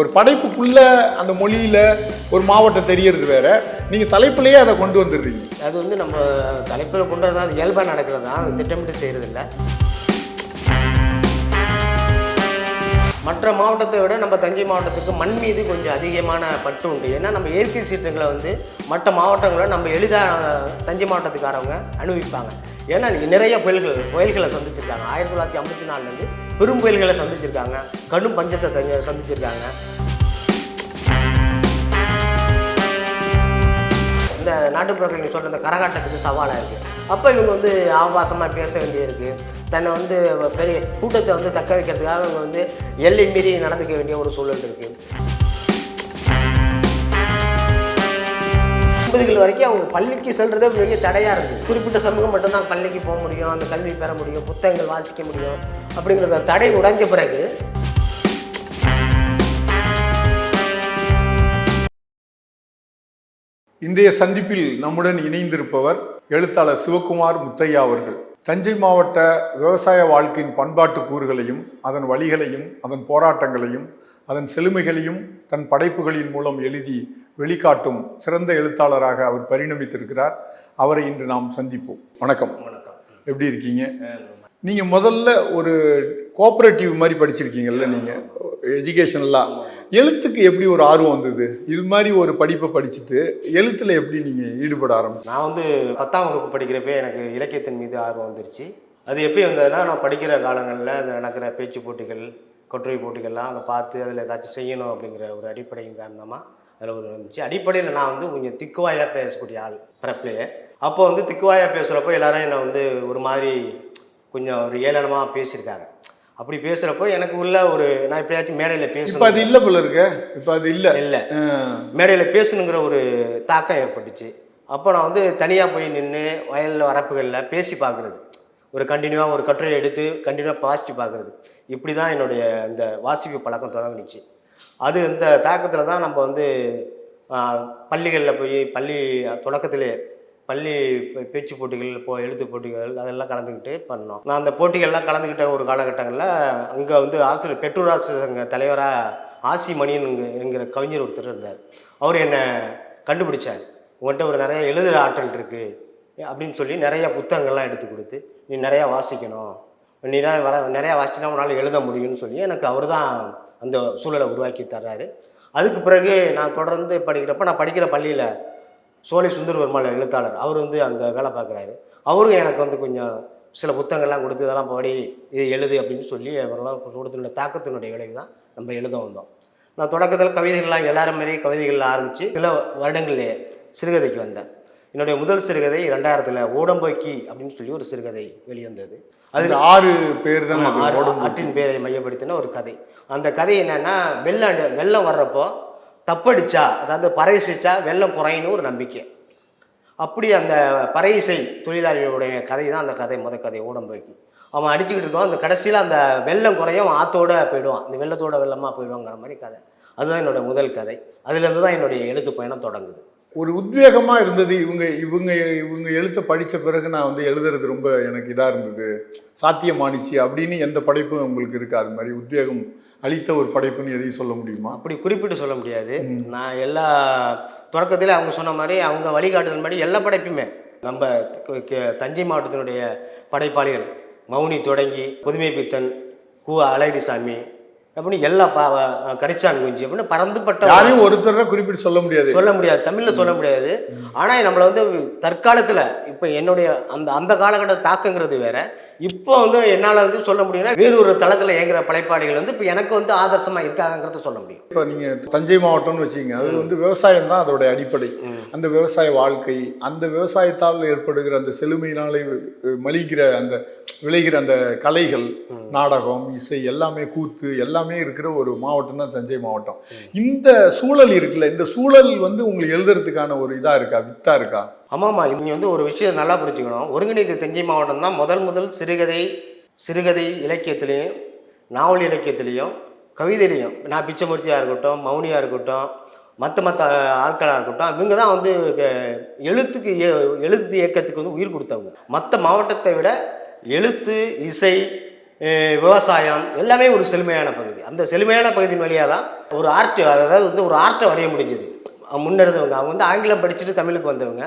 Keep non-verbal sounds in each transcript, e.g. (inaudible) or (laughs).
ஒரு படைப்புக்குள்ள அந்த மொழியில் ஒரு மாவட்டம் தெரியறது வேற. நீங்கள் தலைப்பிலேயே அதை கொண்டு வந்துடுறீங்க. அது வந்து நம்ம தலைப்பில் கொண்டு வரதான் அது இயல்பாக நடக்கிறது தான். அது திட்டமிட்டு செய்கிறது இல்லை மற்ற மாவட்டத்தை விட நம்ம தஞ்சை மாவட்டத்துக்கு மண் மீது கொஞ்சம் அதிகமான பற்று உண்டு. ஏன்னா நம்ம இயற்கை சீற்றங்களை வந்து மற்ற மாவட்டங்களை நம்ம எளிதாக தஞ்சை மாவட்டத்துக்காரவங்க அனுபவிப்பாங்க. ஏன்னா நிறைய புயல்கள் புயல்களை சந்திச்சிருக்காங்க. ஆயிரத்தி தொள்ளாயிரத்தி ஐம்பத்தி நாலுலேருந்து பெரும் புயல்களை சந்திச்சிருக்காங்க. கடும் பஞ்சத்தை தஞ்ச- சந்திச்சிருக்காங்க. இந்த நாட்டுப்புறங்கள் நீங்க சொல்கிற இந்த கரகாட்டத்துக்கு சவாலாக இருக்குது அப்போ இவங்க வந்து ஆபாசமாக பேச வேண்டியிருக்கு. தன்னை வந்து பெரிய கூட்டத்தை வந்து தக்க வைக்கிறதுக்காக இவங்க வந்து எல்லை மீறி நடந்துக்க வேண்டிய ஒரு சூழல் இருக்குது ஐம்பதுகள் வரைக்கும் அவங்க பள்ளிக்கு செல்றதே பெரிய தடையாக இருக்குது குறிப்பிட்ட சமூகம் மட்டும்தான் பள்ளிக்கு போக முடியும் அந்த கல்வி பெற முடியும் புத்தகங்கள் வாசிக்க முடியும் அப்படிங்கிற தடை உடைஞ்ச பிறகு இன்றைய சந்திப்பில் நம்முடன் இணைந்திருப்பவர் எழுத்தாளர் சிவகுமார் முத்தையா அவர்கள். தஞ்சை மாவட்ட விவசாய வாழ்க்கையின் பண்பாட்டு கூறுகளையும் அதன் வழிகளையும் அதன் போராட்டங்களையும் அதன் செழுமைகளையும் தன் படைப்புகளின் மூலம் எழுதி வெளிக்காட்டும் சிறந்த எழுத்தாளராக அவர் பரிணமித்திருக்கிறார். அவரை இன்று நாம் சந்திப்போம். வணக்கம். வணக்கம். எப்படி இருக்கீங்க? நீங்க முதல்ல ஒரு கோஆபரேட்டிவ் மாதிரி படிச்சிருக்கீங்கல்ல நீங்க. எஜுகேஷனலாம் எழுத்துக்கு எப்படி ஒரு ஆர்வம் வந்தது? இது மாதிரி ஒரு படிப்பை படிச்சுட்டு எழுத்துல எப்படி நீங்க ஈடுபட ஆரம்பிச்சீங்க? நான் வந்து பத்தாம் வகுப்பு படிக்கிறப்ப எனக்கு இலக்கியத்தின் மீது ஆர்வம் வந்துருச்சு. அது எப்படி வந்ததுன்னா நான் படிக்கிற காலங்களில் அந்த நடக்கிற பேச்சு போட்டிகள் கட்டுரை போட்டிகள்லாம் அதை பார்த்து அதில் ஏதாச்சும் செய்யணும் அப்படிங்கிற ஒரு அடிப்படையின் காரணமாக அதில் ஒரு இருந்துச்சு அடிப்படையில் நான் வந்து கொஞ்சம் திக்குவாயாக பேசக்கூடிய ஆள் பிறப்பிலே அப்போ வந்து திக்குவாயாக பேசுகிறப்போ எல்லாரும் என்னை வந்து ஒரு மாதிரி கொஞ்சம் ஒரு ஏளனமாக பேசியிருக்காங்க. அப்படி பேசுகிறப்போ எனக்கு உள்ள ஒரு நான் எப்படியாச்சும் மேடையில் இப்ப அது பேசணும் இல்ல போல இருக்க. இப்ப அது இல்ல. இல்லை. மேடையில் பேசணுங்கிற ஒரு தாக்கம் ஏற்பட்டுச்சு. அப்போ நான் வந்து தனியாக போய் நின்று வயலில் வரப்புகளில் பேசி பார்க்குறது. ஒரு கண்டினியூவாக ஒரு கட்டுரை எடுத்து கண்டினியூவாக பாசிட்டிவ் பார்க்குறது. இப்படி தான் என்னுடைய இந்த வாசிப்பு பழக்கம் தொடங்குனுச்சு. அது இந்த தாக்கத்தில் தான் நம்ம வந்து பள்ளிகளில் போய் பள்ளி தொடக்கத்திலே பள்ளி பே- பேச்சு போட்டிகள் இப்போ எழுத்து போட்டிகள் அதெல்லாம் கலந்துக்கிட்டு பண்ணோம். நான் அந்த போட்டிகள்லாம் கலந்துக்கிட்ட ஒரு காலகட்டங்களில் அங்கே வந்து ஆசிரியர் பெற்றோர் ஆசிரியர் சங்க தலைவராக ஆசி மணியன் என்கிற கவிஞர் ஒருத்தர் இருந்தார். அவர் என்னை கண்டுபிடிச்சார். உங்கள்கிட்ட ஒரு நிறைய எழுதுகிற ஆற்றல் இருக்குது அப்படின்னு சொல்லி நிறைய புத்தகங்கள்லாம் எடுத்து கொடுத்து நீ நிறையா வாசிக்கணும். நீ தான் வர நிறையா வாசிச்சுனா உன்னால் எழுத முடியும்னு சொல்லி எனக்கு அவர் தான் அந்த சூழலை உருவாக்கி தர்றாரு. அதுக்கு பிறகு நான் தொடர்ந்து படிக்கிறப்ப நான் படிக்கிற பள்ளியில் சோழி சுந்தரவர்மாள் எழுத்தாளர். அவர் வந்து அங்கே வேலை பார்க்குறாரு. அவரும் எனக்கு வந்து கொஞ்சம் சில புத்தகங்கள்லாம் கொடுத்து இதெல்லாம் படி இது எழுது அப்படின்னு சொல்லி அவரெல்லாம் கொடுத்துருந்த தாக்கத்தினுடைய விளைவு தான் நம்ம எழுத வந்தோம். நான் தொடக்கத்தில் கவிதைகள்லாம் எல்லாரும் மாரி கவிதைகள் ஆரம்பித்து சில வருடங்களிலே சிறுகதைக்கு வந்தேன். என்னுடைய முதல் சிறுகதை ரெண்டாயிரத்தில் ஓடம்போக்கி அப்படின்னு சொல்லி ஒரு சிறுகதை வெளிவந்தது. அதுல ஆறு பேர் தான் ஆற்றின் பேரை மையப்படுத்தின ஒரு கதை. அந்த கதை என்னன்னா வெள்ளம் வெள்ளம் வர்றப்போ தப்படிச்சா அதாவது பறைசிச்சா வெள்ளம் குறையும்னு ஒரு நம்பிக்கை. அப்படி அந்த பறையிசை தொழிலாளிகளுடைய கதை தான் அந்த கதை முத கதை ஓடம்போக்கி. அவன் அடிச்சுக்கிட்டு இருக்கான் அந்த கடைசியில் அந்த வெள்ளம் குறையும் ஆத்தோட போயிடுவான். அந்த வெள்ளத்தோட வெள்ளமாக போயிடுவாங்கிற மாதிரி கதை. அதுதான் என்னுடைய முதல் கதை. அதுலேருந்து தான் என்னுடைய எழுத்து பயணம் தொடங்குது. ஒரு உத்வேகமா இருந்தது. இவங்க இவங்க இவங்க எழுத்த படிச்ச பிறகு நான் வந்து எழுதுறது ரொம்ப எனக்கு இதா இருந்தது. சாத்தியமானிச்சு அப்படின்னு எந்த படைப்பும் உங்களுக்கு இருக்கா அது மாதிரி உத்வேகம் அளித்த ஒரு படைப்புன்னு எதையும் சொல்ல முடியுமா? அப்படி குறிப்பிட்டு சொல்ல முடியாது. நான் எல்லா தொடக்கத்தில் அவங்க சொன்ன மாதிரி அவங்க வழிகாட்டுதல் மாதிரி எல்லா படைப்புமே. நம்ம தஞ்சை மாவட்டத்தினுடைய படைப்பாளிகள் மௌனி தொடங்கி புதுமை பித்தன் கு அழகிரிசாமி அப்படின்னு எல்லா பா கரிச்சான் குஞ்சு அப்படின்னு பறந்துபட்ட யாரையும் ஒருத்தர குறிப்பிட்டு சொல்ல முடியாது. சொல்ல முடியாது. தமிழில் சொல்ல முடியாது. ஆனால் நம்மளை வந்து தற்காலத்தில் இப்போ என்னுடைய அந்த அந்த காலகட்ட தாக்கங்கிறது வேற. இப்போ வந்து என்னால் வந்து சொல்ல முடியும்னா வேறு ஒரு தளத்தில் இயங்குற படைப்பாளிகள் வந்து இப்போ எனக்கு வந்து ஆதர்சமாக இருக்காங்கிறத சொல்ல முடியும். இப்போ நீங்க தஞ்சை மாவட்டம்னு வச்சீங்க அது வந்து விவசாயம் தான் அதோட அடிப்படை. அந்த விவசாய வாழ்க்கை அந்த விவசாயத்தால் ஏற்படுகிற அந்த செழுமையினாலே அஹ், மலிகிற அந்த விளைகிற அந்த கலைகள் நாடகம் இசை எல்லாமே கூத்து எல்லாமே இருக்கிற ஒரு மாவட்டம் தான் தஞ்சை மாவட்டம். இந்த சூழல் இருக்குல்ல இந்த சூழல் வந்து உங்களுக்கு எழுதுறதுக்கான ஒரு இதா இருக்கா வித்தா இருக்கா? ஆமாம்மா இங்கே வந்து ஒரு விஷயம் நல்லா புரிஞ்சுக்கணும். ஒருங்கிணைந்த தஞ்சை மாவட்டம் தான் முதல் முதல் சிறுகதை சிறுகதை இலக்கியத்திலையும் நாவல் இலக்கியத்திலையும் கவிதையிலையும் நான் பிச்சைமூர்த்தியாக இருக்கட்டும் மௌனியாக இருக்கட்டும் மற்ற மற்ற ஆட்களாக இருக்கட்டும் இவங்க தான் வந்து எழுத்துக்கு எழுத்து இயக்கத்துக்கு வந்து உயிர் கொடுத்தவங்க. மற்ற மாவட்டத்தை விட எழுத்து இசை விவசாயம் எல்லாமே ஒரு செழுமையான பகுதி. அந்த செழுமையான பகுதியின் வழியாக தான் ஒரு ஆர்ட் அதாவது வந்து ஒரு ஆர்ட்டை வரைய முடிஞ்சது. முன்னிருந்தவங்க அவங்க வந்து ஆங்கிலம் படிச்சுட்டு தமிழுக்கு வந்தவங்க.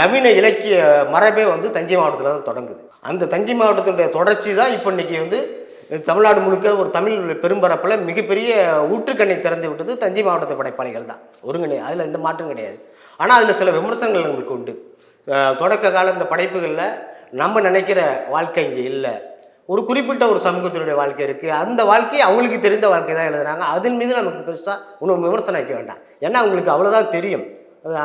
நவீன இலக்கிய மரபே வந்து தஞ்சை மாவட்டத்தில் தான் தொடங்குது. அந்த தஞ்சை மாவட்டத்தினுடைய தொடர்ச்சி தான் இப்போ இன்றைக்கி வந்து தமிழ்நாடு முழுக்க ஒரு தமிழ் பெரும்பரப்பில் மிகப்பெரிய ஊற்றுக்கண்ணை திறந்து விட்டது தஞ்சை மாவட்டத்து படைப்பாளிகள் தான். ஒருங்கிணை அதில் எந்த மாற்றம் கிடையாது. ஆனால் அதில் சில விமர்சனங்கள் எங்களுக்கு உண்டு. தொடக்க கால இந்த படைப்புகளில் நம்ம நினைக்கிற வாழ்க்கை இங்கே இல்லை. ஒரு குறிப்பிட்ட ஒரு சமூகத்தினுடைய வாழ்க்கை இருக்குது அந்த வாழ்க்கையை அவங்களுக்கு தெரிந்த வாழ்க்கை தான் எழுதுறாங்க. அதன் மீது நமக்கு பெருசாக ஒன்றும் விமர்சனம் வைக்க வேண்டாம். ஏன்னா அவங்களுக்கு அவ்வளோதான் தெரியும்.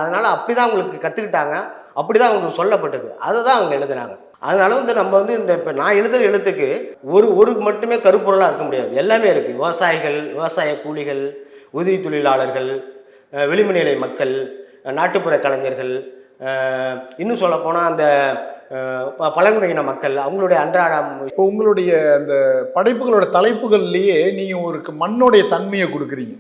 அதனால் அப்படி தான் அவங்களுக்கு கற்றுக்கிட்டாங்க அப்படி தான் அவங்களுக்கு சொல்லப்பட்டது. அதை தான் அவங்க எழுதுனாங்க அதனால வந்து நம்ம வந்து இந்த இப்போ நான் எழுதுகிற எழுத்துக்கு ஒரு ஒரு மட்டுமே கருப்பொருளாக இருக்க முடியாது. எல்லாமே இருக்குது விவசாயிகள் விவசாய கூலிகள் உதவி தொழிலாளர்கள் வெளிமநிலை மக்கள் நாட்டுப்புற கலைஞர்கள் இன்னும் சொல்லப்போனால் அந்த பழங்குடியின மக்கள் அவங்களுடைய அன்றாடம் இப்போ உங்களுடைய அந்த படைப்புகளோட தலைப்புகள்லேயே நீங்கள் ஒரு மண்ணோடைய மண்ணுடைய தன்மையை கொடுக்குறீங்க.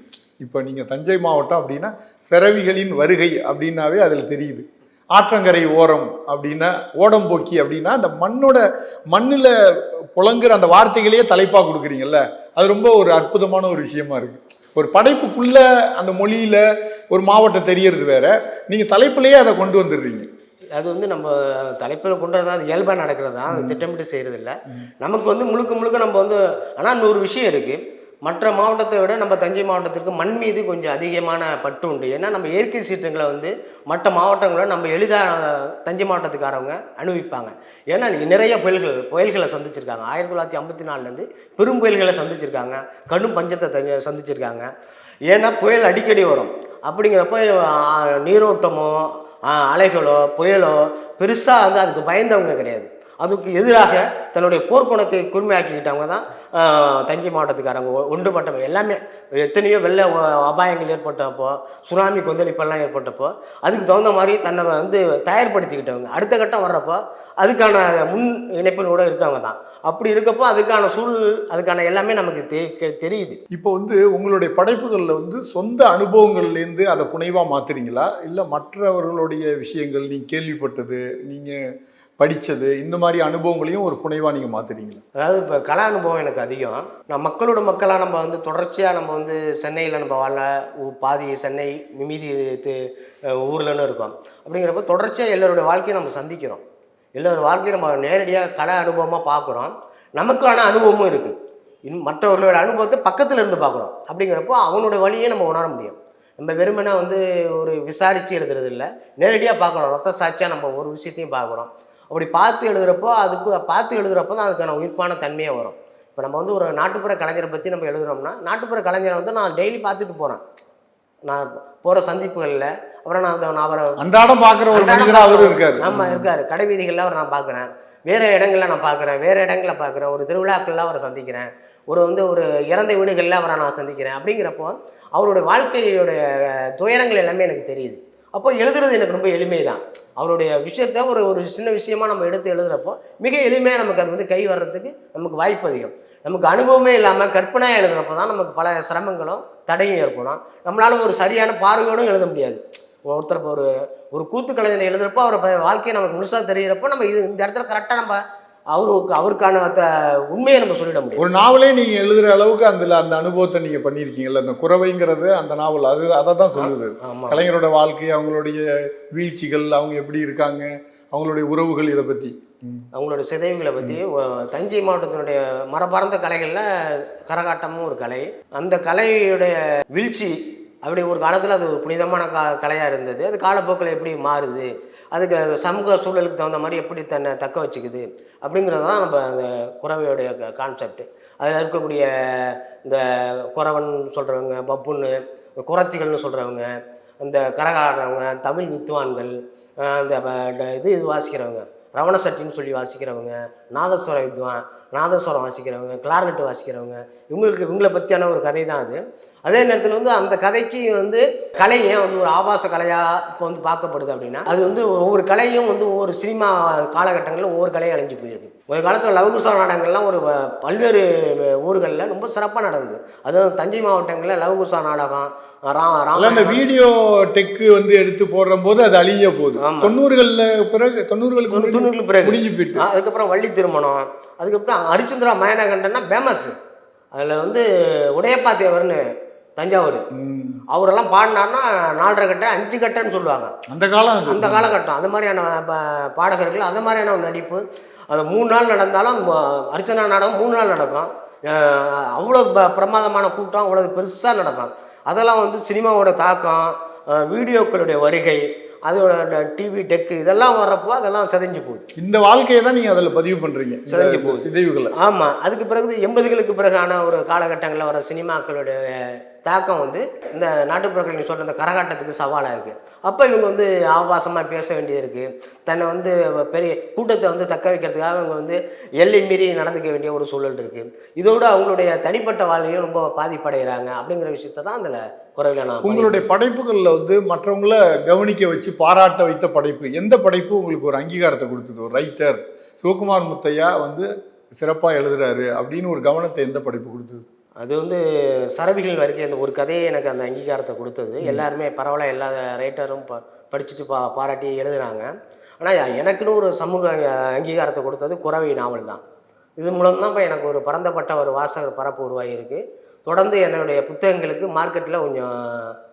இப்போ நீங்கள் தஞ்சை மாவட்டம் அப்படின்னா சிறவிகளின் வருகை அப்படின்னாவே அதில் தெரியுது. ஆற்றங்கரை ஓரம் அப்படின்னா ஓடம்போக்கி அப்படின்னா அந்த மண்ணோட மண்ணில் புழங்குற அந்த வார்த்தைகளையே தலைப்பாக கொடுக்குறீங்கல்ல. அது ரொம்ப ஒரு அற்புதமான ஒரு விஷயமா இருக்கு. ஒரு படைப்புக்குள்ள அந்த மொழியில ஒரு மாவட்டம் தெரியறது வேற. நீங்க தலைப்புலேயே அதை கொண்டு வந்துடுறீங்க. அது வந்து நம்ம தலைப்பில் கொண்டு அது இயல்பாக நடக்கிறது? தான் அது திட்டமிட்டு செய்கிறது இல்லை நமக்கு வந்து முழுக்க முழுக்க நம்ம வந்து ஆனால் இன்னொரு விஷயம் இருக்குது மற்ற மாவட்டத்தை விட நம்ம தஞ்சை மாவட்டத்திற்கு மண் மீது கொஞ்சம் அதிகமான பற்று உண்டு. ஏன்னா நம்ம இயற்கை சீற்றங்களை வந்து மற்ற மாவட்டங்களை நம்ம எளிதாக தஞ்சை மாவட்டத்துக்காரவங்க அனுபவிப்பாங்க. ஏன்னா நிறைய புயல்கள் புயல்களை சந்திச்சிருக்காங்க. ஆயிரத்தி தொள்ளாயிரத்தி ஐம்பத்தி நாலுலேருந்து பெரும் புயல்களை சந்திச்சிருக்காங்க. கடும் பஞ்சத்தை தஞ்ச சந்திச்சிருக்காங்க. ஏன்னா புயல் அடிக்கடி வரும். அப்படிங்கிறப்ப நீரோட்டமோ அலைகளோ புயலோ பெருசாக வந்து அதுக்கு பயந்தவங்க கிடையாது. அதுக்கு எதிராக தன்னுடைய போர்க்குணத்தை கூர்மையாக்கிக்கிட்டவங்க தான் தஞ்சை மாவட்டத்துக்காரங்க ஒன்றுபட்டவங்க. எல்லாமே எத்தனையோ வெள்ள அபாயங்கள் ஏற்பட்டப்போ சுனாமி கொந்தளிப்பெல்லாம் ஏற்பட்டப்போ அதுக்கு தகுந்த மாதிரி தன்னை வந்து தயார்படுத்திக்கிட்டவங்க. அடுத்த கட்டம் வர்றப்போ அதுக்கான முன் இணைப்பினோட இருக்கவங்க தான். அப்படி இருக்கப்போ அதுக்கான சூழல் அதுக்கான எல்லாமே நமக்கு தெ- தெரியுது. இப்போ வந்து உங்களுடைய படைப்புகளில் வந்து சொந்த அனுபவங்கள்லேருந்து அதை புனைவா மாத்துறீங்களா? இல்லை மற்றவர்களுடைய விஷயங்கள் நீங்க கேள்விப்பட்டது நீங்க படிச்சது இந்த மாதிரி அனுபவங்களையும் ஒரு புனைவா நீங்க மாத்துறீங்களா? அதாவது இப்போ கலா அனுபவம் எனக்கு அதிகம். நான் மக்களோட மக்களாக நம்ம வந்து தொடர்ச்சியாக நம்ம வந்து சென்னையில் நம்ம வாழ பாதி சென்னை மீதி ஊர்லன்னு இருக்கோம். அப்படிங்கிறப்ப தொடர்ச்சியாக எல்லாரோட வாழ்க்கையை நம்ம சந்திக்கிறோம். எல்லாரோட வாழ்க்கையை நம்ம நேரடியாக கல அனுபவமாக பார்க்குறோம். நமக்கான அனுபவமும் இருக்குது இன் மற்றவர்களோட அனுபவத்தை பக்கத்தில் இருந்து பார்க்குறோம். அப்படிங்கிறப்போ அவனோட வழியை நம்ம உணர முடியும். நம்ம வெறுமனா வந்து ஒரு விசாரித்து எழுதுறது இல்லை. நேரடியாக பார்க்குறோம். ரத்த சாட்சியாக நம்ம ஒரு விஷயத்தையும் பார்க்குறோம். அப்படி பார்த்து எழுதுகிறப்போ அதுக்கு பார்த்து எழுதுகிறப்போ தான் அதுக்கான உயிர்ப்பான தன்மையே வரும். இப்போ நம்ம வந்து ஒரு நாட்டுப்புற கலைஞரை பற்றி நம்ம எழுதுகிறோம்னா நாட்டுப்புற கலைஞரை வந்து நான் டெய்லி பார்த்துட்டு போகிறேன் நான் போகிற சந்திப்புகளில் அப்புறம் நான் நான் அவரை அன்றாடம் பார்க்குற ஒரு மனிதரா அவரும் இருக்காரு. ஆமா இருக்காரு. கடை வீதிகளில் அவர் நான் பார்க்குறேன். வேற இடங்கள்ல நான் பார்க்குறேன். வேற இடங்கள்ல பார்க்குறேன். ஒரு திருவிழாக்கள்ல அவரை சந்திக்கிறேன். ஒரு வந்து ஒரு இறந்த வீடுகளில் அவரை நான் சந்திக்கிறேன். அப்படிங்கிறப்போ அவருடைய வாழ்க்கையோடைய துயரங்கள் எல்லாமே எனக்கு தெரியுது. அப்போ எழுதுறது எனக்கு ரொம்ப எளிமை தான் அவருடைய விஷயத்த ஒரு ஒரு சின்ன விஷயமா நம்ம எடுத்து எழுதுறப்போ மிக எளிமையாக நமக்கு அது வந்து கை வர்றதுக்கு நமக்கு வாய்ப்பு அதிகம். நமக்கு அனுபவமே இல்லாமல் கற்பனையாக எழுதுறப்போ தான் நமக்கு பல சிரமங்களும் தடையும் ஏற்படும். நம்மளால ஒரு சரியான பார்வையோடும் எழுத முடியாது. ஒருத்தர் இப்போ ஒரு ஒரு கூத்து கலைஞர் எழுதுறப்போ அவர் வாழ்க்கையை நமக்கு முழுசாக தெரிகிறப்போ நம்ம இது இந்த இடத்துல கரெக்டாக நம்ம அவருக்கு அவருக்கான உண்மையை நம்ம சொல்லிட முடியும் ஒரு நாவலே நீங்க எழுதுற அளவுக்கு அதுல அந்த அனுபவத்தை நீங்க பண்ணியிருக்கீங்கல்ல? அந்த குறவைங்கிறது அந்த நாவல் அது அதை தான் சொல்லுது கலைஞரோட வாழ்க்கை அவங்களுடைய வீழ்ச்சிகள் அவங்க எப்படி இருக்காங்க அவங்களுடைய உறவுகள் இதை ம். அவங்களோட சிதைவுகளை பற்றி தஞ்சை மாவட்டத்தினுடைய மரபார்ந்த கலைகளில் கரகாட்டமும் ஒரு கலை. அந்த கலையுடைய வீழ்ச்சி அப்படி ஒரு காலத்தில் அது ஒரு புனிதமான கா கலையாக இருந்தது. அது காலப்போக்கில் எப்படி மாறுது? அதுக்கு சமூக சூழலுக்கு தகுந்த மாதிரி எப்படி தன்னை தக்க வச்சுக்குது? அப்படிங்கிறது தான் நம்ம அந்த குறவையோடைய கான்செப்ட் அதில் இருக்கக்கூடிய இந்த குறவன் சொல்கிறவங்க பப்புன்னு குறத்திகள்னு சொல்கிறவங்க அந்த கரகாடுறவங்க தமிழ் வித்துவான்கள் அஹ் அந்த இது இது வாசிக்கிறவங்க. ரவண சட்டின்னு சொல்லி வாசிக்கிறவங்க நாதஸ்வர வித்வான் நாதஸ்வரம் வாசிக்கிறவங்க கிளார்னெட் வாசிக்கிறவங்க இவங்களுக்கு இவங்களை பற்றியான ஒரு கதை தான் அது. அதே நேரத்தில் வந்து அந்த கதைக்கு வந்து கலை ஏன் வந்து ஒரு ஆபாச கலையாக இப்போ வந்து பார்க்கப்படுது அப்படின்னா அது வந்து ஒவ்வொரு கலையும் வந்து ஒவ்வொரு சினிமா காலகட்டங்களில் ஒவ்வொரு கலையும் அழிஞ்சு போயிருக்கு. ஒரு காலத்தில் லவகுசா நாடகங்கள்லாம் ஒரு பல்வேறு ஊர்களில் ரொம்ப சிறப்பாக நடந்தது. அதுவும் தஞ்சை மாவட்டங்களில் லவகுசா நாடகம் ராமாயணம் வீடியோ டெக் வந்து எடுத்து போடுற போது அது அழிய போகுது. தொண்ணூறுகள்ல பிறகு தொண்ணூறுகளுக்கு தொண்ணூறு- முன்னாடி தொண்ணூறுக்கு பிறகு. முடிஞ்சு போயிட்டு. அதுக்கப்புறம் வள்ளி திருமணம். அதுக்கப்புறம் ஹரிச்சந்திரா மயனகண்டன்னா ஃபேமஸ் அதில் வந்து உடையப்பா தேவர்னு தஞ்சாவூர். அவரெல்லாம் பாடினார்னா நாலரை கட்டை அஞ்சு கட்டைன்னு சொல்லுவாங்க. அந்த காலம். அந்த காலகட்டம். அந்த மாதிரியான பாடகர்கள் அந்த மாதிரியான ஒரு நடிப்பு. அது மூணு நாள் நடந்தாலும் அர்ச்சனா நாடகம் மூணு நாள் நடக்கும். அவ்வளோ பிரமாதமான கூட்டம் அவ்வளோ பெருசாக நடக்கும். அதெல்லாம் வந்து சினிமாவோட தாக்கம் வீடியோக்களுடைய வருகை அதோட டிவி டெக்கு இதெல்லாம் வர்றப்போ அதெல்லாம் சிதைஞ்சு போகுது. இந்த வாழ்க்கையை தான் நீங்க அதுல பதிவு பண்றீங்க. இந்த- சிதைஞ்சு போகுது. சிதைவுகளை. ஆமாம் அதுக்கு பிறகு எண்பதுகளுக்கு பிறகான ஒரு காலகட்டங்களில் வர சினிமாக்களுடைய தாக்கம் வந்து இந்த நாட்டுப்புறங்கள் நீ சொல்ற இந்த கரகாட்டத்துக்கு சவாலாக இருக்குது அப்போ இவங்க வந்து ஆபாசமாக பேச வேண்டியது இருக்குது தன்னை வந்து பெரிய கூட்டத்தை வந்து தக்க வைக்கிறதுக்காக இவங்க வந்து எல்லை மீறி நடந்துக்க வேண்டிய ஒரு சூழல் இருக்குது இதோட அவங்களுடைய தனிப்பட்ட வாழ்வையும் ரொம்ப பாதிப்படைகிறாங்க அப்படிங்கிற விஷயத்தை தான் அதில் குறையில நான் உங்களுடைய படைப்புகள்ல வந்து மற்றவங்கள கவனிக்க வச்சு பாராட்ட வைத்த படைப்பு எந்த படைப்பு உங்களுக்கு ஒரு அங்கீகாரத்தை கொடுத்தது? ஒரு ரைட்டர் சிவகுமார் முத்தையா வந்து சிறப்பா எழுதுறாரு அப்படின்னு ஒரு கவனத்தை எந்த படைப்பு கொடுத்தது? அது வந்து சரபிகள் வரைக்கும் அந்த ஒரு கதையை எனக்கு அந்த அங்கீகாரத்தை கொடுத்தது. எல்லாருமே பரவாயில்ல எல்லா ரைட்டரும் ப படிச்சுட்டு பா பாராட்டி எழுதுனாங்க. ஆனால் எனக்குன்னு ஒரு சமூக அங்க- அங்கீகாரத்தை கொடுத்தது குறவை நாவல் தான். இது மூலம் தான் இப்போ எனக்கு ஒரு பரந்தப்பட்ட ஒரு வாசகர் பரப்பு உருவாகியிருக்கு. தொடர்ந்து என்னுடைய புத்தகங்களுக்கு மார்க்கெட்டில் கொஞ்சம்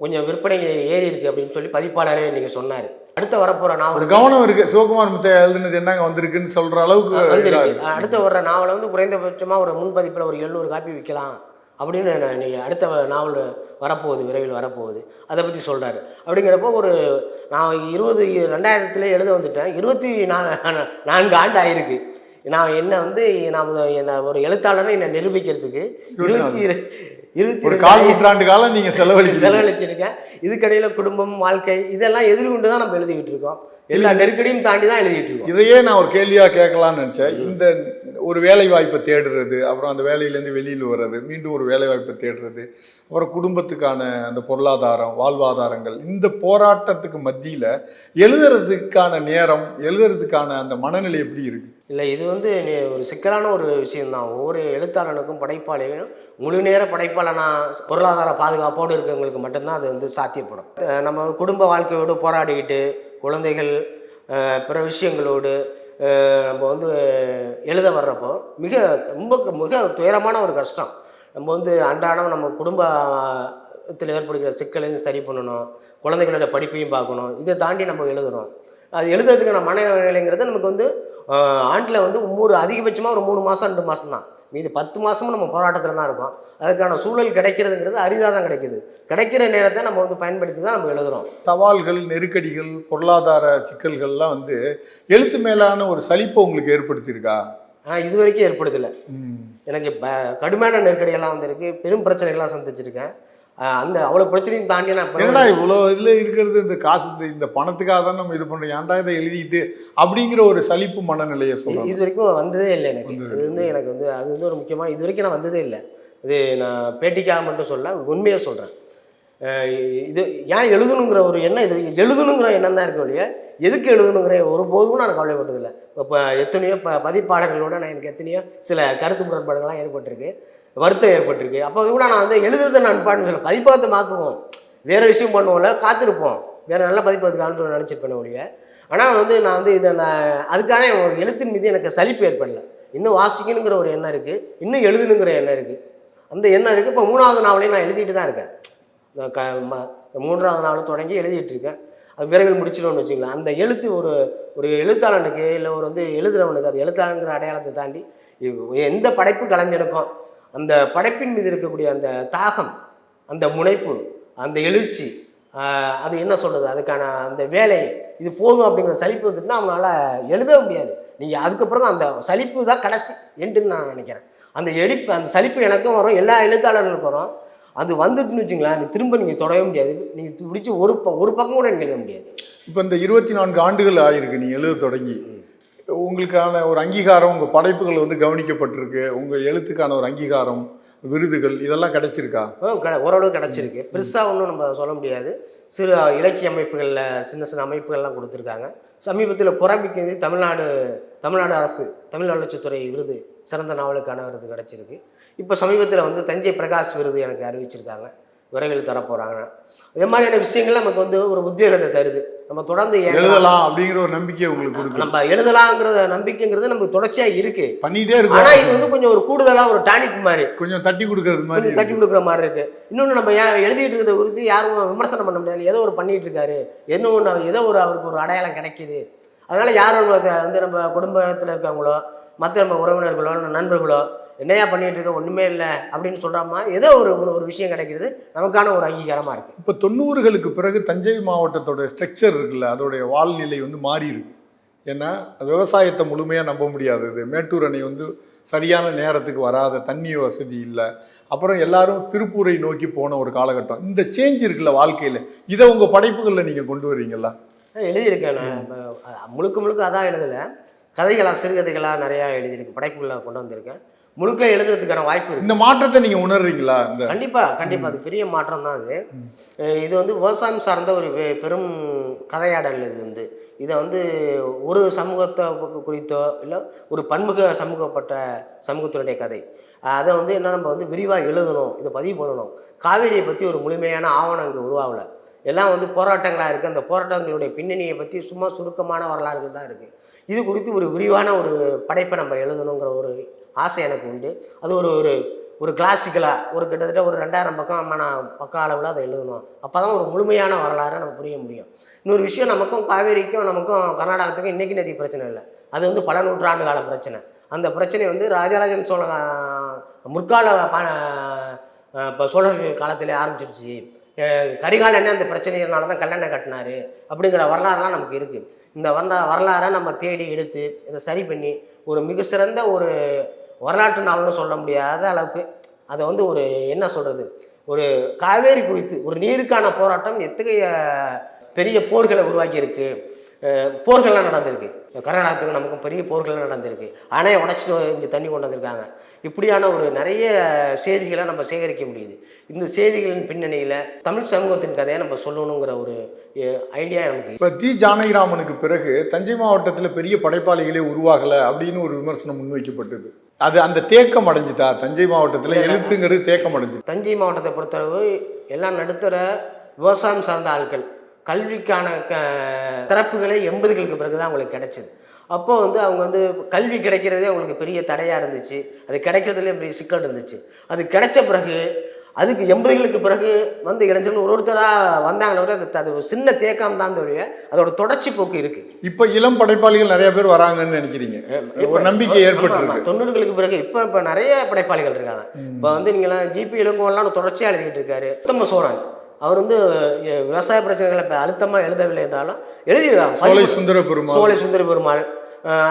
கொஞ்சம் விற்பனை ஏறி இருக்கு அப்படின்னு சொல்லி பதிப்பாளரே இன்னைக்கு சொன்னார். அடுத்த வரப்போகிற ஒரு நாவல் கவனம் இருக்கு. சிவகுமார் முத்தையா எழுதுனது என்னங்க வந்திருக்குன்னு சொல்ற அளவுக்கு வந்திருக்கு. அடுத்த வர்ற நாவலை வந்து குறைந்தபட்சமாக ஒரு முன்பதிப்பில் ஒரு எழுநூறு காப்பி விற்கலாம் அப்படின்னு நான் நீ அடுத்த நாவல் வரப்போகுது விரைவில் வரப்போகுது. அதை பற்றி சொல்கிறாரு அப்படிங்கிறப்போ ஒரு நான் இருபது ரெண்டாயிரத்துல எழுத வந்துட்டேன். இருபத்தி நா நான்கு ஆண்டு ஆயிருக்கு. நான் என்ன வந்து நான் என்ன ஒரு எழுத்தாளர்னு என்னை நிரூபிக்கிறதுக்கு இருபத்தி இரு- இருபத்தி ஒரு கால் நூற்றாண்டு காலம் நீங்க செலவழிச்சு செலவழிச்சிருக்கேன். இதுக்கடையில் குடும்பம் வாழ்க்கை இதெல்லாம் எதிர்கொண்டு தான் நம்ம எழுதிக்கிட்டு இருக்கோம். எல்லா நெருக்கடியும் தாண்டி தான் எழுதிட்டு இருக்கோம். இதையே நான் ஒரு கேள்வியா கேட்கலாம்னு நினைச்சேன். இந்த ஒரு வேலை வாய்ப்பை தேடுறது அப்புறம் அந்த வேலையிலேருந்து வெளியில் வர்றது மீண்டும் ஒரு வேலை வாய்ப்பை தேடுறது அப்புறம் குடும்பத்துக்கான அந்த பொருளாதாரம் வாழ்வாதாரங்கள் இந்த போராட்டத்துக்கு மத்தியில எழுதுறதுக்கான நேரம் எழுதுறதுக்கான அந்த மனநிலை எப்படி இருக்கு? இல்லை இது வந்து ஒரு சிக்கலான ஒரு விஷயந்தான் ஒவ்வொரு எழுத்தாளனுக்கும் படைப்பாளியும் முழு நேர படைப்பாளனா பொருளாதார பாதுகாப்போடு இருக்கிறவங்களுக்கு மட்டும்தான் அது வந்து சாத்தியப்படும். நம்ம குடும்ப வாழ்க்கையோடு போராடிக்கிட்டு குழந்தைகள் பிற விஷயங்களோடு நம்ம வந்து எழுத வர்றப்போ மிக ரொம்ப மிக துயரமான ஒரு கஷ்டம். நம்ம வந்து அன்றாடம் நம்ம குடும்பத்தில் ஏற்படுகிற சிக்கலையும் சரி பண்ணணும். குழந்தைகளோட படிப்பையும் பார்க்கணும். இதை தாண்டி நம்ம எழுதுகிறோம் அது எழுதுறதுக்கான மனநிலைங்கிறது நமக்கு வந்து ஆண்டில் வந்து மூணு அதிகபட்சமாக ஒரு மூணு மாதம் ரெண்டு மாதம் தான். மீதி பத்து மாதமும் நம்ம போராட்டத்தில் தான் இருக்கோம். அதுக்கான சூழல் கிடைக்கிறதுங்கிறது அரிதாக தான் கிடைக்குது. கிடைக்கிற நேரத்தை நம்ம வந்து பயன்படுத்தி தான் நம்ம எழுதுறோம். சவால்கள் நெருக்கடிகள் பொருளாதார சிக்கல்கள்லாம் வந்து எழுத்து மேலான ஒரு சலிப்பை உங்களுக்கு ஏற்படுத்தியிருக்கா? இது வரைக்கும் ஏற்படுதில்லை ம். எனக்கு ப- கடுமையான நெருக்கடியெல்லாம் வந்திருக்கு. பெரும் பிரச்சனைகள்லாம் சந்திச்சிருக்கேன். அந்த அவ்வளோ பிரச்சனையும் தாண்டி நான் என்னடா இவ்வளோ இதில் இருக்கிறது இந்த காசு இந்த- பணத்துக்காக தான் நம்ம இது பண்ணுறோம் ஏன்டா இதை எழுதிட்டு அப்படிங்கிற ஒரு சலிப்பு மனநிலையை சொல்லலாம். இது வரைக்கும் வந்ததே இல்லை எனக்கு. இது வந்து எனக்கு வந்து அது வந்து ஒரு முக்கியமான இது வரைக்கும் நான் வந்ததே இல்லை. இது நான் பேட்டிக்காக மட்டும் சொல்ல உண்மையாக சொல்கிறேன் இது ஏன் எழுதணுங்கிற ஒரு எண்ணம் இது எழுதணுங்கிற எண்ணம் தான் இருக்க ஒழிய எதுக்கு எழுதணுங்கிற ஒரு போதும் நான் கவலைப்பட்டதில்லை. இப்போ எத்தனையோ ப பதிப்பாளர்களோட நான் எனக்கு எத்தனையோ சில கருத்து முரண்பாடுகள்லாம் ஏற்பட்டிருக்கு. வருத்தம் ஏற்பட்டிருக்கு. அப்போ கூட நான் வந்து எழுதுறதை நான் பாட்டு சொல்ல பதிப்பகத்தை மாற்றுவோம் வேறு விஷயம் பண்ணுவோம்ல காத்திருப்போம். வேறு நல்ல பதிப்பகத்துக்கான சொல்லி நினச்சிருப்பேன் ஒழிய. ஆனால் வந்து நான் வந்து இதை நான் அதுக்கான ஒரு எழுத்தின் மீது எனக்கு சலிப்பு ஏற்படல. இன்னும் வாசிக்கணுங்கிற ஒரு எண்ணம் இருக்குது இன்னும் எழுதணுங்கிற எண்ணம் இருக்குது அந்த எண்ணம் இருக்குது இப்போ மூணாவது நாவலையும் நான் எழுதிட்டு தான் இருக்கேன். க ம- மூன்றாவது நாவலும் தொடங்கி எழுதிட்டு இருக்கேன். அது விரைவில் முடிச்சிடணும்னு வச்சுக்கலாம் அந்த எழுத்து ஒரு ஒரு எழுத்தாளனுக்கு இல்லை ஒரு வந்து எழுதுறவனுக்கு அது எழுத்தாளனுங்கிற அடையாளத்தை தாண்டி எந்த படைப்பு கலைஞனுக்கும் அந்த படைப்பின் மீது இருக்கக்கூடிய அந்த தாகம் அந்த முனைப்பு அந்த எழுச்சி அது என்ன சொல்கிறது அதுக்கான அந்த வேலை இது போதும் அப்படிங்கிற சலிப்பு வந்துட்டுனா அவனால் எழுத முடியாது. நீங்கள் அதுக்கப்புறம் அந்த சலிப்பு தான் கடைசி எண்டுன்னு நான் நினைக்கிறேன். அந்த எழுப்பு அந்த சலிப்பு எனக்கும் வரும் எல்லா எழுத்தாளர்களுக்கும் வரும். அது வந்துட்டுன்னு வச்சுங்களேன் திரும்ப நீங்கள் தொடவே முடியாது. நீங்கள் பிடிச்சி ஒரு ப ஒரு பக்கம் கூட நீங்கள் எழுத முடியாது. இப்போ இந்த இருபத்தி நான்கு ஆண்டுகள் ஆயிருக்கு நீ எழுத தொடங்கி. உங்களுக்கான ஒரு அங்கீகாரம் உங்கள் படைப்புகள் வந்து கவனிக்கப்பட்டிருக்கு. உங்கள் எழுத்துக்கான ஒரு அங்கீகாரம் விருதுகள் இதெல்லாம் கிடைச்சிருக்கா? ஓரளவு கிடச்சிருக்கு. பெருசாக ஒன்றும் நம்ம சொல்ல முடியாது. சிறு இலக்கிய அமைப்புகளில் சின்ன சின்ன அமைப்புகள்லாம் கொடுத்துருக்காங்க. சமீபத்தில் புறம்பிக்கிறது தமிழ்நாடு தமிழ்நாடு அரசு தமிழ் வளர்ச்சித்துறை விருது சிறந்த நாவலுக்கான விருது கிடச்சிருக்கு. இப்போ சமீபத்தில் வந்து தஞ்சை பிரகாஷ் விருது எனக்கு அறிவிச்சிருக்காங்க. விரைவில் தரப்போகிறாங்க இது மாதிரியான விஷயங்கள் நமக்கு வந்து ஒரு உத்வேகத்தை தருது. நம்ம தொடர்ந்து எழுதலாம் அப்படிங்கிற ஒரு நம்பிக்கை உங்களுக்கு கொடுக்கும் நம்ம எழுதலாங்கிறத நம்பிக்கைங்கிறது நமக்கு தொடர்ச்சியாக இருக்கு. பண்ணிட்டே ஆனா இருக்கும் இது வந்து கொஞ்சம் ஒரு கூடுதலா ஒரு டானிக் மாதிரி. கொஞ்சம் தட்டி கொடுக்கறது மாதிரி தட்டி கொடுக்குற மாதிரி இருக்கு. இன்னொன்று நம்ம ஏன் எழுதிட்டு இருக்கிறத குறித்து யாரும் விமர்சனம் பண்ண முடியாது. ஏதோ ஒரு பண்ணிட்டு இருக்காரு. என்ன ஒன்று ஏதோ ஒரு அவருக்கு ஒரு அடையாளம் கிடைக்குது. அதனால யாரும் வந்து நம்ம குடும்பத்தில் இருக்கவங்களோ மற்ற நம்ம உறவினர்களோ நண்பர்களோ என்னையா பண்ணிட்டு இருக்க? ஒண்ணுமே இல்லை. அப்படின்னு சொல்றாம ஏதோ ஒரு ஒரு விஷயம் கிடைக்கிறது நமக்கான ஒரு அங்கீகாரமா இருக்கு. இப்போ தொண்ணூறுகளுக்கு பிறகு தஞ்சை மாவட்டத்தோட ஸ்ட்ரக்சர் இருக்குல்ல அதோடைய வாழ்நிலை வந்து மாறி இருக்கு. ஏன்னா விவசாயத்தை முழுமையாக நம்ப முடியாதது மேட்டூர் அணை வந்து சரியான நேரத்துக்கு வராத தண்ணி வசதி இல்லை. அப்புறம் எல்லாரும் திருப்பூரை நோக்கி போன ஒரு காலகட்டம். இந்த சேஞ்ச் இருக்குல்ல வாழ்க்கையில். இதை உங்கள் படைப்புகளில் நீங்கள் கொண்டு வரீங்களா எழுதியிருக்கேன் முழுக்க முழுக்க அதான் எழுதலை. கதைகளாக சிறுகதைகளாக நிறையா எழுதியிருக்கேன் படைப்புகளை கொண்டு வந்திருக்கேன். முழுக்க எழுதுறதுக்கான வாய்ப்பு இருக்கு. இந்த மாற்றத்தை நீங்கள் உணர்றீங்களா? கண்டிப்பா கண்டிப்பா. அது பெரிய மாற்றம் தான் அது. இது வந்து விவசாயம் சார்ந்த ஒரு பெரும் கதையாடல் இது வந்து. இதை வந்து ஒரு சமூகத்தை குறித்தோ இல்லை ஒரு பன்முக சமூகப்பட்ட சமூகத்தினுடைய கதை. அதை வந்து என்ன நம்ம வந்து விரிவாக எழுதணும் இதை பதிவு பண்ணணும். காவேரியை பற்றி ஒரு முழுமையான ஆவணம் இங்கே உருவாகல. எல்லாம் வந்து போராட்டங்களாக இருக்குது அந்த போராட்டங்களுடைய பின்னணியை பற்றி சும்மா சுருக்கமான வரலாறுகள் தான் இருக்குது இது குறித்து ஒரு விரிவான ஒரு படைப்பை நம்ம எழுதணுங்கிற ஒரு ஆசை எனக்கு உண்டு. அது ஒரு ஒரு ஒரு கிளாசிக்கலாக ஒரு கிட்டத்தட்ட ஒரு ரெண்டாயிரம் பக்கம் நான் பக்க அளவில் அதை எழுதணும். அப்போ தான் ஒரு முழுமையான வரலாறை நம்ம புரிய முடியும். இன்னொரு விஷயம் நமக்கும் காவேரிக்கும் நமக்கும் கர்நாடகத்துக்கும் இன்றைக்கி நதி பிரச்சனை இல்லை. அது வந்து பல நூற்றாண்டு கால பிரச்சனை. அந்த பிரச்சனை வந்து ராஜராஜன் சோழ முற்கால முற்கால இப்போ சோழர்கள் காலத்திலே ஆரம்பிச்சிருச்சு. அஹ், கரிகால் என்ன அந்த பிரச்சனையினால தான் கல்லணை கட்டினாரு. அப்படிங்கிற வரலாறுலாம் நமக்கு இருக்குது இந்த வரலா வரலாறை நம்ம தேடி எடுத்து இதை சரி பண்ணி ஒரு மிக சிறந்த ஒரு வரலாற்று நாவல்னு சொல்ல முடியாத அளவுக்கு அதை வந்து ஒரு என்ன சொல்கிறது ஒரு காவேரி குறித்து ஒரு நீருக்கான போராட்டம் எத்தகைய பெரிய போர்களை உருவாக்கியிருக்கு? போர்கள்லாம் நடந்திருக்கு. கர்நாடகத்துக்கு நமக்கும் பெரிய போர்கள்லாம் நடந்திருக்கு. அணையை உடச்சி இங்கே தண்ணி கொண்டு வந்திருக்காங்க. இப்படியான ஒரு நிறைய செய்திகளை நம்ம சேகரிக்க முடியுது. இந்த செய்திகளின் பின்னணியில் தமிழ் சமூகத்தின் கதையை நம்ம சொல்லணுங்கிற ஒரு ஐடியா நமக்கு இப்போ தி ஜானகிராமனுக்கு பிறகு தஞ்சை மாவட்டத்தில் பெரிய படைப்பாளிகளே உருவாகலை அப்படின்னு ஒரு விமர்சனம் முன்வைக்கப்பட்டது. அது அந்த தேக்கம் அடைஞ்சிட்டா? தஞ்சை மாவட்டத்தில் எழுத்துங்கிறது தேக்கம் அடைஞ்சிட்டு. தஞ்சை மாவட்டத்தை பொறுத்தளவு எல்லாம் நடுத்தர விவசாயம் சார்ந்த ஆட்கள். கல்விக்கான க திறப்புகளே எண்பதுகளுக்கு பிறகு தான் அவங்களுக்கு கிடைச்சது. அப்போ வந்து அவங்க வந்து கல்வி கிடைக்கிறதே அவங்களுக்கு பெரிய தடையாக இருந்துச்சு. அது கிடைக்கிறதுலே பெரிய சிக்கல் இருந்துச்சு. அது கிடைச்ச பிறகு அதுக்கு எண்பதுகளுக்கு பிறகு வந்து இளைஞர்கள் ஒரு ஒருத்தராக வந்தாங்களே விட அது சின்ன தேக்கம் தான் தோழிய அதோட தொடர்ச்சி போக்கு இருக்குது இப்போ இளம் படைப்பாளிகள் நிறைய பேர் வராங்கன்னு நினைக்கிறீங்க. ஒரு நம்பிக்கை ஏற்பட்டிருக்கு. தொண்ணூறுகளுக்கு பிறகு இப்போ இப்போ நிறைய படைப்பாளிகள் இருக்காங்க. இப்போ வந்து நீங்களாம் ஜிபி இளங்கோவெல்லாம் தொடர்ச்சியாக எழுதிட்டு இருக்காரு. உத்தம சோழன் அவர் வந்து விவசாய பிரச்சனைகளை இப்போ அழுத்தமாக எழுதவில்லை என்றாலும் எழுதிடுறாங்க. சோலை சுந்தர பெருமாள் சோலை சுந்தர பெருமாள்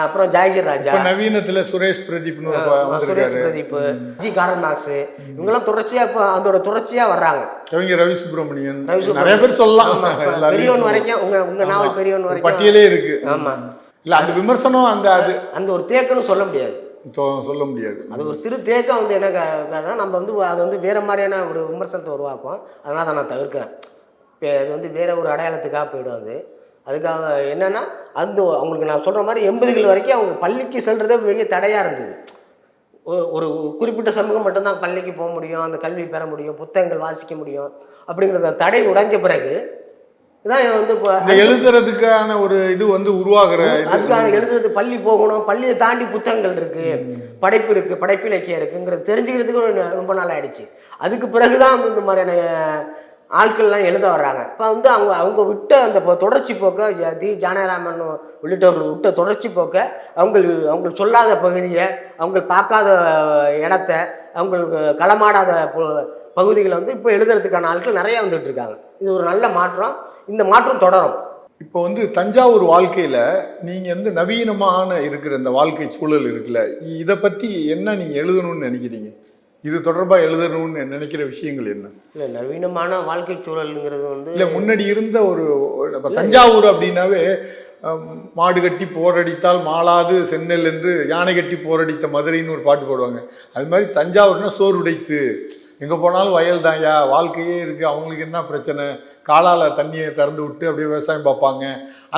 அப்புறம் ஜாகிர் ராஜா. நவீனத்தில் சுரேஷ் பிரதீப்னு ஒரு ப- அஹ், சுரேஷ் பிரதீப் ஜி காரன் மார்க்ஸ் இவங்கெல்லாம் தொடர்ச்சியாக இப்போ அதோட தொடர்ச்சியாக வர்றாங்க. கவிஞர் ரவி சுப்பிரமணியன். நிறைய பேர் சொல்லலாம். (laughs) பெரியவன். வரைக்கும் உங்க உங்க நாவல் பெரியவன் வரைக்கும். பட்டியலே இருக்கு. ஆமா. இல்ல அந்த விமர்சனம் அந்த அது அந்த ஒரு தேக்கம்னு சொல்ல முடியாது. சொல்ல முடியாது. அது ஒரு சிறு தேக்கம் வந்து என்ன கா- நம்ம வந்து அது வந்து வேற மாதிரியான ஒரு விமர்சனத்தை உருவாக்கும் அதனால அதை நான் தவிர்க்கிறேன். இப்போ அது வந்து வேற ஒரு அடையாளத்துக்காக போயிடும் அது. அதுக்காக என்னன்னா அந்த அவங்களுக்கு நான் சொல்ற மாதிரி எண்பதுகள் வரைக்கும் அவங்க பள்ளிக்கு செல்றதே மிக தடையா இருந்தது. ஒரு குறிப்பிட்ட சமூகம் மட்டும்தான் பள்ளிக்கு போக முடியும் அந்த கல்வி பெற முடியும் புத்தகங்கள் வாசிக்க முடியும் அப்படிங்கிற தடை உடைஞ்ச பிறகு இதான் வந்து இப்போ எழுதுறதுக்கான ஒரு இது வந்து உருவாகிற அதுக்கான எழுதுறது பள்ளி போகணும். பள்ளியை தாண்டி புத்தகங்கள் இருக்கு. படைப்பு இருக்கு. படைப்பு இலக்கியம் இருக்குங்கிறது தெரிஞ்சுக்கிறதுக்கு ரொம்ப நாள் ஆயிடுச்சு அதுக்கு பிறகுதான் வந்து இந்த மாதிரியான ஆட்கள்லாம் எழுத வர்றாங்க. இப்போ வந்து அவங்க அவங்க விட்ட அந்த தொடர்ச்சி போக்க தி ஜானராமன் உள்ளிட்டவர்கள் விட்ட தொடர்ச்சி போக்க அவங்க அவங்க சொல்லாத பகுதியை அவங்க பார்க்காத இடத்த அவங்களுக்கு களமாடாத பகுதிகளை வந்து இப்போ எழுதுறதுக்கான ஆட்கள் நிறைய வந்துட்டு இருக்காங்க. இது ஒரு நல்ல மாற்றம். இந்த மாற்றம் தொடரும். இப்போ வந்து தஞ்சாவூர் வாழ்க்கையில நீங்க வந்து நவீனமான இருக்கிற இந்த வாழ்க்கை சூழல் இருக்குல்ல இதை பத்தி என்ன நீங்க எழுதணும்னு நினைக்கிறீங்க? இது தொடர்பா எழுதணும்னு நினைக்கிற விஷயங்கள் என்ன? இல்லை நவீனமான வாழ்க்கை சூழலுங்கிறது வந்து இல்ல முன்னாடி இருந்த ஒரு தஞ்சாவூர் அப்படின்னாவே மாடு கட்டி போரடித்தால் மாளாது சென்னல் என்று யானை கட்டி போரடித்த மதுரைன்னு ஒரு பாட்டு போடுவாங்க. அது மாதிரி தஞ்சாவூர்னா சோறு உடைத்து எங்கே போனாலும் வயல் தான்யா வாழ்க்கையே இருக்குது அவங்களுக்கு என்ன பிரச்சனை? காலால் தண்ணியை திறந்து விட்டு அப்படியே விவசாயம் பார்ப்பாங்க.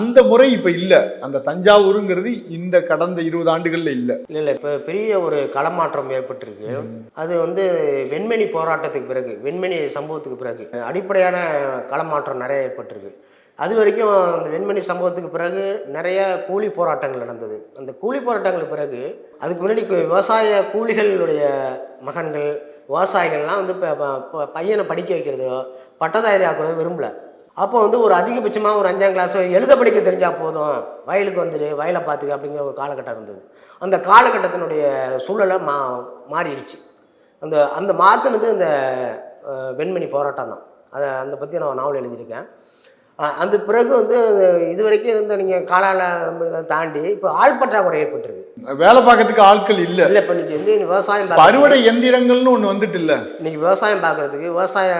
அந்த முறை இப்போ இல்லை. அந்த தஞ்சாவூருங்கிறது இந்த கடந்த இருபது ஆண்டுகளில் இல்லை. இல்லை இல்லை. இப்போ பெரிய ஒரு களமாற்றம் ஏற்பட்டிருக்கு. அது வந்து வெண்மணி போராட்டத்துக்கு பிறகு வெண்மணி சம்பவத்துக்கு பிறகு அடிப்படையான களமாற்றம் நிறைய ஏற்பட்டிருக்கு. அது வரைக்கும் அந்த வெண்மணி சம்பவத்துக்கு பிறகு நிறைய கூலி போராட்டங்கள் நடந்தது. அந்த கூலி போராட்டங்களுக்கு பிறகு அதுக்கு முன்னாடி விவசாய கூலிகளுடைய மகன்கள் விவசாயிகள்லாம் வந்து இப்போ பையனை படிக்க வைக்கிறதோ பட்டதாரி ஆக்குறதோ விரும்பல. அப்போ வந்து ஒரு அதிகபட்சமாக ஒரு அஞ்சாம் கிளாஸ் எழுத படிக்க தெரிஞ்சால் போதும். வயலுக்கு வந்துடு வயலை பார்த்துக்க அப்படிங்கிற ஒரு காலகட்டம் இருந்தது. அந்த காலகட்டத்தினுடைய சூழலை மா மாறிடுச்சு. அந்த அந்த மாற்றினது இந்த வெண்மணி போராட்டம் தான். அதை அந்த பற்றி நான் நாவல் எழுதியிருக்கேன். அந்த பிறகு வந்து இது வரைக்கும் இருந்த நீங்கள் காலால தாண்டி இப்போ ஆள் பற்றாக்குறை ஏற்பட்டிருக்கு. வேலை பார்க்கறதுக்கு ஆட்கள் இல்லை. இல்லை இப்போ நீங்கள் வந்து விவசாயம் அறுவடை எந்திரங்கள்னு ஒன்று வந்துட்டு இல்லை. இன்னைக்கு விவசாயம் பார்க்குறதுக்கு விவசாய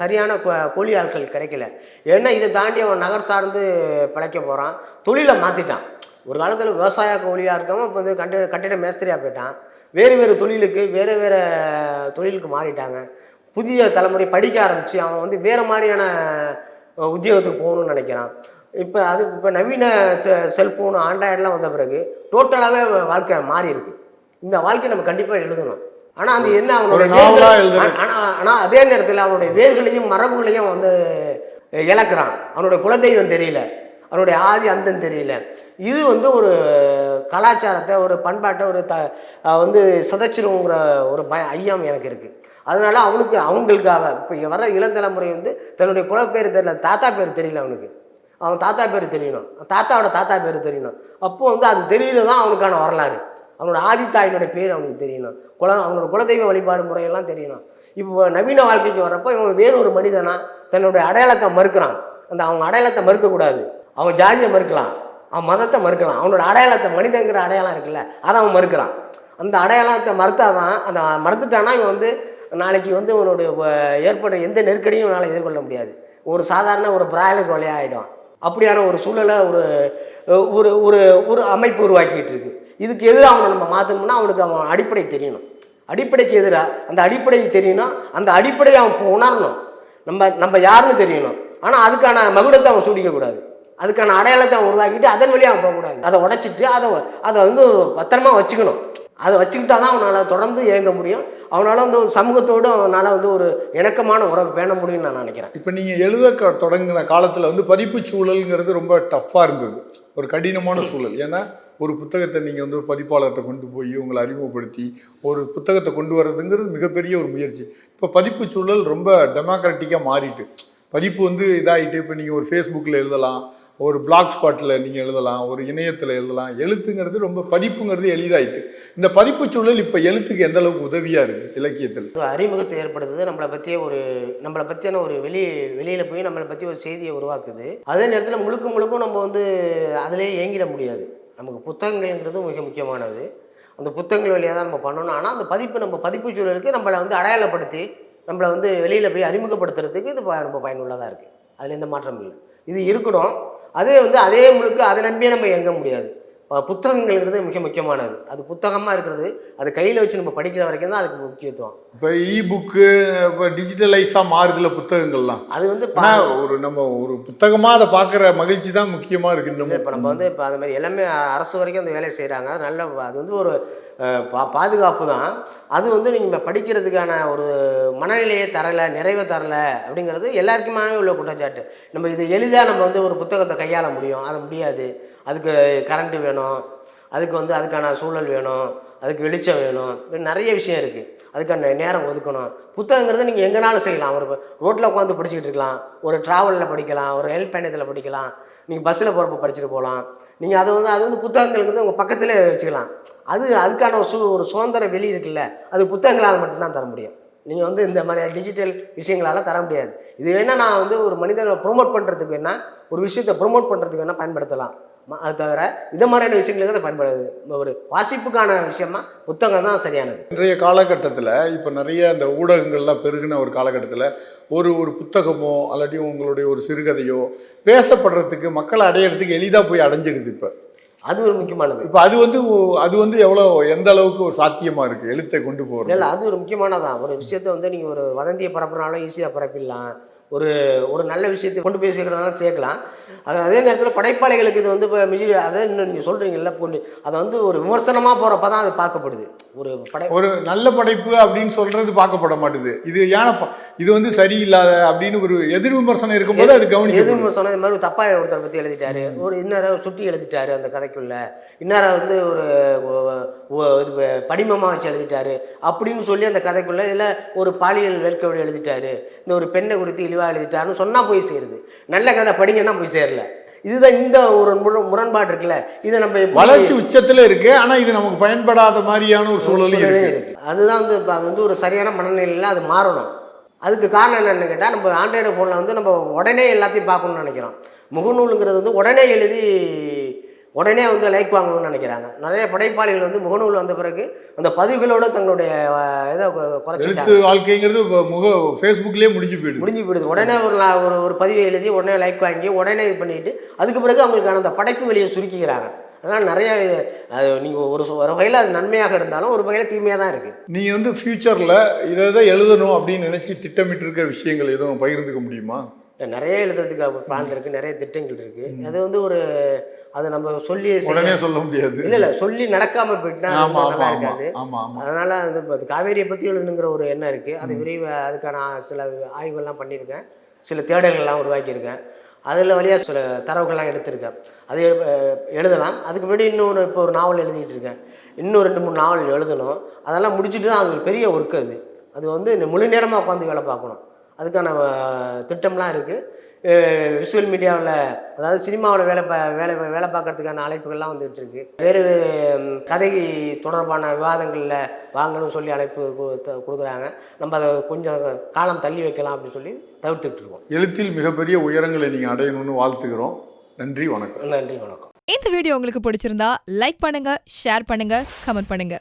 சரியான கூலி ஆட்கள் கிடைக்கல. ஏன்னா இதை தாண்டி அவன் நகர் சார்ந்து பிழைக்க போகிறான் தொழிலை மாற்றிட்டான் ஒரு காலத்தில் விவசாய கூலியாக இருக்கவன் இப்போ வந்து கட்டிட கட்டிட மேஸ்திரியாக போயிட்டான். வேறு வேறு தொழிலுக்கு வேறு வேறு தொழிலுக்கு மாறிட்டாங்க. புதிய தலைமுறை படிக்க ஆரம்பித்து அவன் வந்து வேறு மாதிரியான உத்தியோகத்துக்கு போகணும்னு நினைக்கிறான். இப்போ அது இப்போ நவீன செ செல்ஃபோன் ஆண்ட்ராய்டெலாம் வந்த பிறகு டோட்டலாகவே வாழ்க்கை மாறி இருக்கு இந்த வாழ்க்கை நம்ம கண்டிப்பாக எழுதணும். ஆனால் அது என்ன அவனுடைய நாவலா வேர்கள்- எழுதுறது. ஆனா ஆனா அதே நேரத்தில் அவனுடைய வேர்களையும் மரபுகளையும் வந்து இழக்கிறான். அவனுடைய குலதெய்வம் தெரியல. அவனுடைய ஆதி அந்தம் தெரியல. இது வந்து ஒரு கலாச்சாரத்தை ஒரு பண்பாட்டை ஒரு த வந்து சதைச்சிருங்கிற ஒரு பய ஐயம் எனக்கு இருக்குது அதனால அவனுக்கு அவங்களுக்காக இப்போ இங்கே வர இளந்தலைமுறை வந்து தன்னுடைய குலப்பேர் தெரியல. தாத்தா பேர் தெரியல அவனுக்கு. அவன் தாத்தா பேர் தெரியணும். தாத்தாவோட தாத்தா பேர் தெரியணும். அப்போது வந்து அது தெரியல தான் அவனுக்கான வரலாறு. அவனோட ஆதித்தாயினுடைய பேர் அவனுக்கு தெரியணும். குல அவனோட குலதெய்வ வழிபாடு முறையெல்லாம் தெரியணும். இப்போ நவீன வாழ்க்கைக்கு வரப்போ இவன் வேறு ஒரு மனிதனா தன்னுடைய அடையாளத்தை மறுக்கிறான். அந்த அவங்க அடையாளத்தை மறுக்கக்கூடாது. அவன் ஜாதியை மறுக்கலாம். அவன் மதத்தை மறுக்கலாம். அவனோட அடையாளத்தை மனிதங்கிற அடையாளம் இருக்குல்ல அதை அவன் மறுக்கிறான். அந்த அடையாளத்தை மறுத்தாதான் அந்த மறுத்துட்டானா இவன் வந்து நாளைக்கு வந்து அவனுடைய வ- ஏற்படுற எந்த நெருக்கடியும் உன்னால் எதிர்கொள்ள முடியாது. ஒரு சாதாரண ஒரு பிராயலுக்கு வழியாக ஆகிடும் அப்படியான ஒரு சூழலை ஒரு ஒரு ஒரு ஒரு அமைப்பு உருவாக்கிட்டு இருக்கு. இதுக்கு எதிராக அவனை நம்ம மாற்றணும்னா அவனுக்கு அவன் அடிப்படை தெரியணும். அடிப்படைக்கு எதிராக அந்த அடிப்படை தெரியணும் அந்த அடிப்படையை அவன் இப்போ உணரணும். நம்ம நம்ம யாருன்னு தெரியணும். ஆனால் அதுக்கான மகுடத்தை அவன் சூடிக்கக்கூடாது அதுக்கான அடையாளத்தை அவன் உருவாக்கிட்டு அதன் வழியாக அவன் போகக்கூடாது. அதை உடைச்சிட்டு அதை அதை வந்து பத்திரமா வச்சுக்கணும். அதை வச்சுக்கிட்டா தான் அவனால் தொடர்ந்து இயங்க முடியும். அவனால் வந்து ஒரு சமூகத்தோடு அவனால் வந்து ஒரு இணக்கமான உறவு பேண முடியும்னு நான் நினைக்கிறேன். இப்போ நீங்கள் எழுத தொடங்கின காலத்தில் வந்து பதிப்பு சூழலுங்கிறது ரொம்ப டஃப்பாக இருந்தது. ஒரு கடினமான சூழல். ஏன்னா ஒரு புத்தகத்தை நீங்கள் வந்து பதிப்பாளர்கிட்ட கொண்டு போய் உங்களை அறிமுகப்படுத்தி ஒரு புத்தகத்தை கொண்டு வர்றதுங்கிறது மிகப்பெரிய ஒரு முயற்சி. இப்போ பதிப்பு சூழல் ரொம்ப டெமோக்ராட்டிக்காக மாறிட்டு பதிப்பு வந்து இதாகிட்டு இப்போ நீங்கள் ஒரு ஃபேஸ்புக்கில் எழுதலாம் ஒரு பிளாக் ஸ்பாட்டில் நீங்கள் எழுதலாம் ஒரு இணையத்தில் எழுதலாம். எழுத்துங்கிறது ரொம்ப பதிப்புங்கிறது எளிதாயிட்டு. இந்த பதிப்பு சூழல் இப்போ எழுத்துக்கு எந்த அளவுக்கு உதவியாக இருக்குது இலக்கியத்தில்? அறிமுகத்தை ஏற்படுத்துது நம்மளை பற்றிய ஒரு நம்மளை பற்றியான ஒரு வெளி வெளியில் போய் நம்மளை பற்றி ஒரு செய்தியை உருவாக்குது. அதே நேரத்தில் முழுக்க முழுக்கும் நம்ம வந்து அதிலே இயங்கிட முடியாது. நமக்கு புத்தகங்கள்ங்கிறது மிக முக்கியமானது. அந்த புத்தகங்கள் வழியாக தான் நம்ம பண்ணணும். ஆனால் அந்த பதிப்பு நம்ம பதிப்பு சூழலுக்கு நம்மளை வந்து அடையாளப்படுத்தி நம்மளை வந்து வெளியில் போய் அறிமுகப்படுத்துறதுக்கு இது ரொம்ப பயனுள்ளதாக இருக்குது அதில் எந்த மாற்றமும் இல்லை. இது இருக்கணும். அதே வந்து அதே முழுக்க அதை நம்பியே நம்ம இயங்க முடியாது. புத்தகங்கள்ங்கிறது மிக முக்கியமானது. அது புத்தகமாக இருக்கிறது அது கையில் வச்சு நம்ம படிக்கிற வரைக்கும் தான் அதுக்கு முக்கியத்துவம். இப்போ இ புக்கு இப்போ டிஜிட்டலைஸாக மாறுதுல புத்தகங்கள்லாம். அது வந்து ஒரு நம்ம ஒரு புத்தகமா அதை பார்க்குற மகிழ்ச்சி தான் முக்கியமா இருக்கு இன்னமும். இப்போ நம்ம வந்து இப்போ அது மாதிரி எல்லாமே அரசு வரைக்கும் அந்த வேலையை செய்கிறாங்க நல்ல அது வந்து ஒரு பா பாதுகாப்பு தான். அது வந்து நீங்கள் படிக்கிறதுக்கான ஒரு மனநிலையை தரலை நிறைவை தரலை அப்படிங்கிறது எல்லாருக்குமே உள்ள குற்றச்சாட்டு. நம்ம இது எளிதாக நம்ம வந்து ஒரு புத்தகத்தை கையாள முடியும். அது முடியாது. அதுக்கு கரண்ட்டு வேணும் அதுக்கு வந்து அதுக்கான சூழல் வேணும் அதுக்கு வெளிச்சம் வேணும் நிறைய விஷயம் இருக்குது அதுக்கான நேரம் ஒதுக்கணும். புத்தகங்கிறது நீங்கள் எங்கேனாலும் செய்யலாம். ஒரு ரோட்டில் உட்காந்து படிச்சுக்கிட்டு இருக்கலாம். ஒரு ட்ராவலில் படிக்கலாம். ஒரு ஹெல்ப் பயணத்தில் படிக்கலாம். நீங்கள் பஸ்ஸில் போகிறப்ப படிச்சுட்டு போகலாம். நீங்கள் அதை வந்து அது வந்து புத்தகங்கள்ங்கிறது உங்கள் பக்கத்திலே வச்சுக்கலாம். அது அதுக்கான ஒரு சு ஒரு சுதந்திர வெளி இருக்குல்ல அது புத்தகங்களால் மட்டும்தான் தர முடியும். நீங்கள் வந்து இந்த மாதிரி டிஜிட்டல் விஷயங்களால தர முடியாது. இது வேணால் நான் வந்து ஒரு மனிதனை ப்ரொமோட் பண்ணுறதுக்கு வேணால் ஒரு விஷயத்தை ப்ரொமோட் பண்ணுறதுக்கு வேணால் பயன்படுத்தலாம். அது தவிர இந்த மாதிரியான விஷயங்களுக்கு அதை பயன்படுது. ஒரு வாசிப்புக்கான விஷயமா புத்தகம் தான் சரியானது. இன்றைய காலகட்டத்தில் இப்போ நிறைய இந்த ஊடகங்கள்லாம் பெருகின ஒரு காலகட்டத்தில் ஒரு ஒரு புத்தகமோ அல்லாட்டி உங்களுடைய ஒரு சிறுகதையோ பேசப்படுறதுக்கு மக்களை அடையிறதுக்கு எளிதாக போய் அடைஞ்சிடுது இப்போ. அது ஒரு முக்கியமானது. இப்போ அது வந்து அது வந்து எவ்வளோ எந்த அளவுக்கு ஒரு சாத்தியமாக இருக்குது எழுத்தை கொண்டு போகிறது இல்லை அது ஒரு முக்கியமானதான் ஒரு விஷயத்தை வந்து நீங்கள் ஒரு வதந்தியை பரப்புனாலும் ஈஸியாக பரப்பிடலாம். ஒரு ஒரு நல்ல விஷயத்தை கொண்டு போய் சேர்க்கறதுனால சேர்க்கலாம். அது அதே நேரத்தில் படைப்பாளிகளுக்கு இது வந்து இப்போ மிஜி அதே இன்னும் நீங்கள் சொல்கிறீங்கல்ல கொண்டு அதை வந்து ஒரு விமர்சனமாக போகிறப்ப தான் அது பார்க்கப்படுது. ஒரு படை ஒரு நல்ல படைப்பு அப்படின்னு சொல்கிறது பார்க்கப்பட மாட்டுது. இது ஏன்னா இது வந்து சரியில்லாத அப்படின்னு ஒரு எதிர் விமர்சனம் இருக்கும்போது அது கவனிக்க சொன்ன இது மாதிரி தப்பா ஒருத்தரை பற்றி எழுதிட்டாரு. ஒரு இன்னொரு சுட்டி எழுதிட்டாரு அந்த கதைக்குள்ள. இன்னொரு வந்து ஒரு இது படிமமாக வச்சு எழுதிட்டாரு அப்படின்னு சொல்லி அந்த கதைக்குள்ள இதில் ஒரு பாலியல் வெல்கவடி எழுதிட்டாரு. இந்த ஒரு பெண்ணை குறித்து இழிவாக எழுதிட்டாருன்னு சொன்னால் போய் சேருது. நல்ல கதை படிங்கன்னா போய் சேரல. இதுதான் இந்த ஒரு முரண் முரண்பாடு இருக்குல்ல. இதை நம்ம வளர்ச்சி உச்சத்துல இருக்கு ஆனா இது நமக்கு பயன்படாத மாதிரியான ஒரு சூழலும் இருக்கு. இருக்கு. அதுதான் வந்து இப்போ அது வந்து ஒரு சரியான மனநிலையில் அது மாறணும். அதுக்கு காரணம் என்னன்னு கேட்டால் நம்ம ஆண்ட்ராய்டு ஃபோனில் வந்து நம்ம உடனே எல்லாத்தையும் பார்க்கணும்னு நினைக்கிறோம். முகநூலுங்கிறது வந்து உடனே எழுதி உடனே வந்து லைக் வாங்கணும்னு நினைக்கிறாங்க. நிறைய படைப்பாளிகள் வந்து முகநூல் வந்த பிறகு அந்த பதிவுகளோட தங்களுடைய இதை கு- குறைச்சிட்டாங்க. எழுத்து வாழ்க்கைங்கிறது முக ஃபேஸ்புக்லயே முடிஞ்சு போயிடுது. முடிஞ்சு போயிடுது. உடனே ஒரு ஒரு பதிவை எழுதி உடனே லைக் வாங்கி உடனே இது பண்ணிட்டு அதுக்கு பிறகு அவங்களுக்கான அந்த படைப்பு வெளியை சுருக்கிக்கிறாங்க. அதனால் நிறைய அது நீங்கள் ஒரு ஒரு வகையில் அது நன்மையாக இருந்தாலும் ஒரு வகையில் தீமையாக தான் இருக்குது நீங்க வந்து ஃபியூச்சர்ல இதை தான் எழுதணும் அப்படின்னு நினைச்சு திட்டமிட்டு இருக்கிற விஷயங்கள் எதுவும் பகிர்ந்துக்க முடியுமா? நிறைய எழுதுறதுக்கு பிளான் இருக்கு நிறைய திட்டங்கள் இருக்கு. அது வந்து ஒரு அது நம்ம சொல்லி உடனே சொல்ல முடியாது. இல்ல இல்ல சொல்லி நடக்காம போயிட்டா ஆமா ரொம்ப ஆமா நல்லா இருக்காது அதனால அது காவேரியை பத்தி எழுதணுங்கிற ஒரு எண்ணம் இருக்கு. அது விரைவு அதுக்கான சில ஆய்வுகள்லாம் பண்ணியிருக்கேன். சில தேடல்கள்லாம் உருவாக்கியிருக்கேன். அதில் வழியாக சில தரவுகள்லாம் எடுத்திருக்கேன். அது எழுதலாம். அதுக்கு முன்னாடி இன்னொரு இப்போ ஒரு நாவல் எழுதிக்கிட்டு இருக்கேன். இன்னும் ரெண்டு மூணு நாவல் எழுதணும். அதெல்லாம் முடிச்சுட்டு தான் அது ஒரு பெரிய ஒர்க் அது. அது வந்து முழு நேரமாக உட்காந்து வேலை பார்க்கணும். அதுக்கான திட்டம்லாம் இருக்குது விஷுவல் மீடியாவில் அதாவது சினிமாவில் வேலை பா வேலை வேலை பார்க்கறதுக்கான அழைப்புகள்லாம் வந்துகிட்டு இருக்கு. வேறு வேறு கதை தொடர்பான விவாதங்களில் வாங்கணும்னு சொல்லி அழைப்பு கொடுக்குறாங்க. நம்ம அதை கொஞ்சம் காலம் தள்ளி வைக்கலாம் அப்படின்னு சொல்லி தவிர்த்துட்டு இருக்கோம். எழுத்தில் மிகப்பெரிய உயரங்களை நீங்க அடையணும்னு வாழ்த்துக்கிறோம் நன்றி வணக்கம். நன்றி வணக்கம். இந்த வீடியோ உங்களுக்கு பிடிச்சிருந்தா லைக் பண்ணுங்க ஷேர் பண்ணுங்க கமெண்ட் பண்ணுங்க.